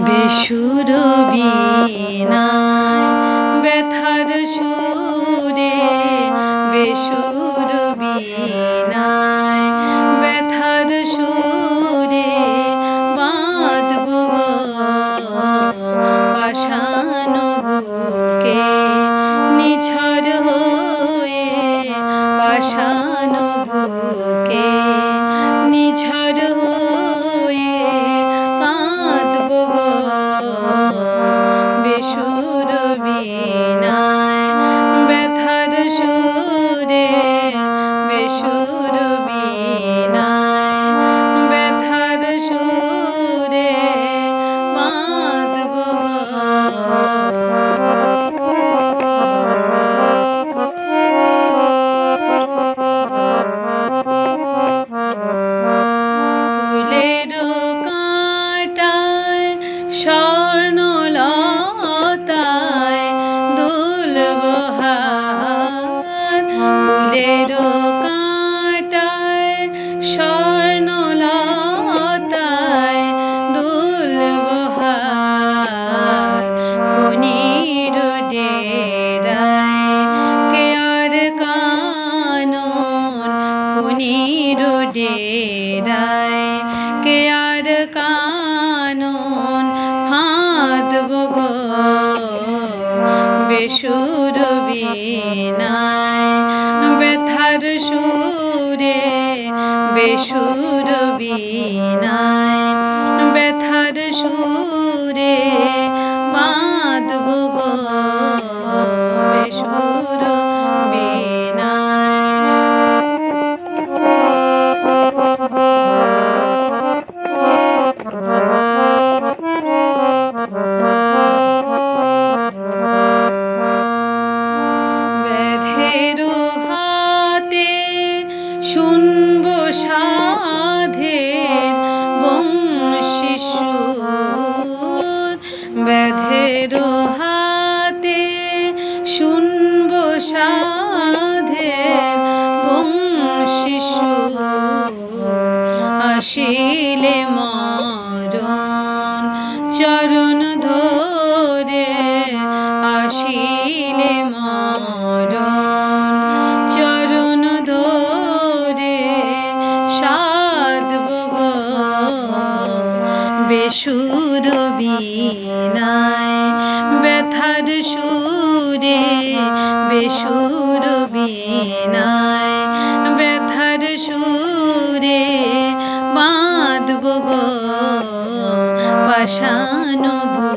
বেসুর বীণায় ব্যথার সুরে বেসুর বিনায় ব্যথার স্বর্ণলতায় দুলবহার ফণির ডেরায় আর কানন ফাঁদব গো বেসুর বীণায় চরণ ধরে আসিলে মরণ। চরণ ধরে সাধব বেসুর বীণায় ব্যথার সুরে বেসুর বীণায় ব্যথার সুরে বাঁধব গো। शानुभ